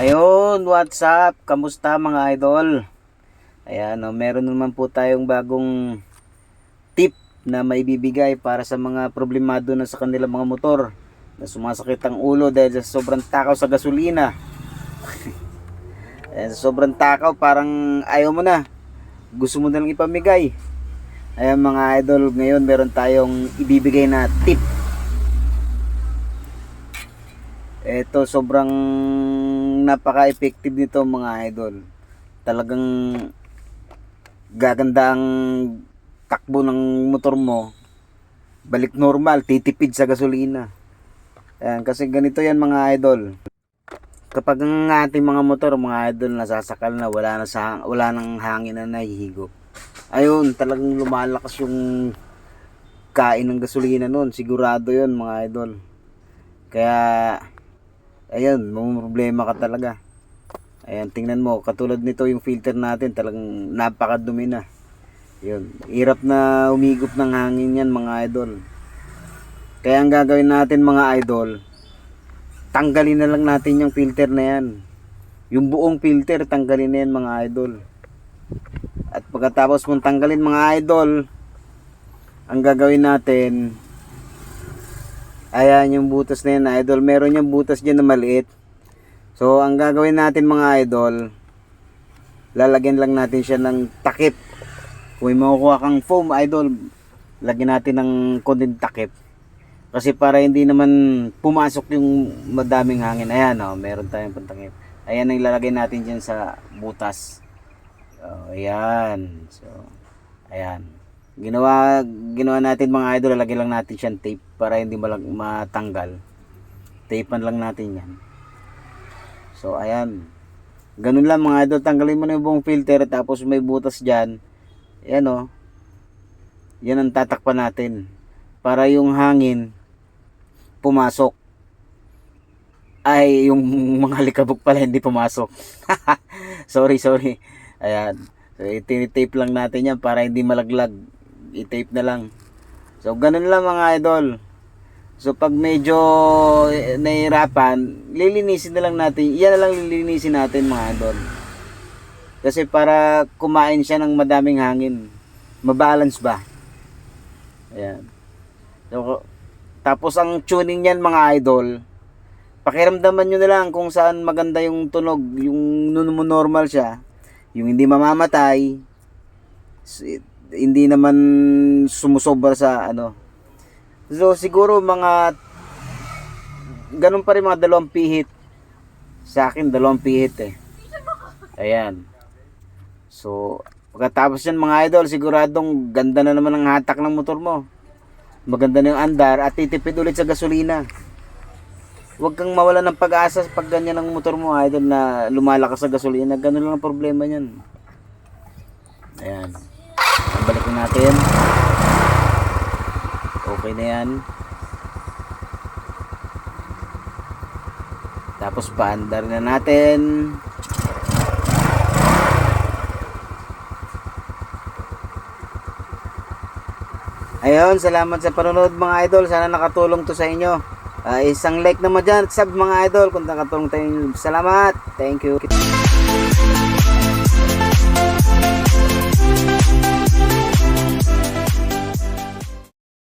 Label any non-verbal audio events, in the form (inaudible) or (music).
Ayun, what's up? Kamusta mga idol? Ayan, oh, meron naman po tayong bagong tip na maibibigay para sa mga problemado na sa kanilang mga motor na sumasakit ang ulo dahil sa sobrang takaw sa gasolina. (laughs) Ayan, sobrang takaw, parang ayaw mo na. Gusto mo na lang ipamigay. Ayan mga idol, ngayon meron tayong ibibigay na tip Ito sobrang napaka-effective nito mga idol. Talagang gaganda ang takbo ng motor mo. Balik normal, titipid sa gasolina. Ayan, kasi ganito yan mga idol. Kapag ang ating mga motor, mga idol, nasasakal na, wala na sa wala nang hangin na nahihigop. Ayun, talagang lumalakas yung kain ng gasolina noon. Sigurado 'yon mga idol. Kaya Ayan, may problema ka talaga. Ayan, tingnan mo, katulad nito yung filter natin, talagang napakadumi na. Yun, hirap na umigop ng hangin yan mga idol. Kaya ang gagawin natin mga idol, tanggalin na lang natin yung filter na yan. Yung buong filter, tanggalin na yan mga idol. At pagkatapos mong tanggalin mga idol, ang gagawin natin, Ayan yung butas na yan, idol. Meron yung butas dyan na maliit. So, ang gagawin natin mga idol, lalagyan lang natin siya ng takip. Kung makukuha kang foam, idol, lagyan natin ng konting takip. Kasi para hindi naman pumasok yung madaming hangin. Ayan, oh, meron tayong pantakip. Ayan ang ilalagay natin dyan sa butas. Oh, ayan. So, ayan. Ginawa ginawa natin mga idol, lagyan lang natin siyang tape para hindi malag, matanggal. Tapean lang natin 'yan. So ayan. Ganun lang mga idol, tanggalin mo na yung buong filter tapos may butas diyan. Ayan oh. Yan ang tatakpan natin para yung hangin pumasok. Ay, yung (laughs) mga likabok pala hindi pumasok. (laughs) sorry, sorry. Ayan. So, itinitape lang natin yan para hindi malaglag i-tape na lang. So, ganun lang mga idol. So, pag medyo eh, nahihirapan, lilinisin na lang natin. Yan na lang lilinisin natin mga idol. Kasi para kumain siya ng madaming hangin. Mabalance ba? Ayan. So, tapos ang tuning niyan mga idol, pakiramdaman nyo na lang kung saan maganda yung tunog, yung normal siya, yung hindi mamamatay, hindi naman sumusobra sa ano. So siguro mga ganun pa rin mga dalawang pihit. Sa akin dalawang pihit eh. Ayan. So pagkatapos yan mga idol, siguradong ganda na naman ang hatak ng motor mo. Maganda na yung andar at titipid ulit sa gasolina. Huwag kang mawala ng pag-asa pag ganyan ang motor mo idol na lumalakas sa gasolina. Ganun lang ang problema niyan. Ayan babalikin natin okay na yan tapos paandar na natin Ayun, salamat sa panonood mga idol. Sana nakatulong to sa inyo. Uh, isang like naman dyan at sub mga idol kung nakatulong tayo. Salamat. Thank you.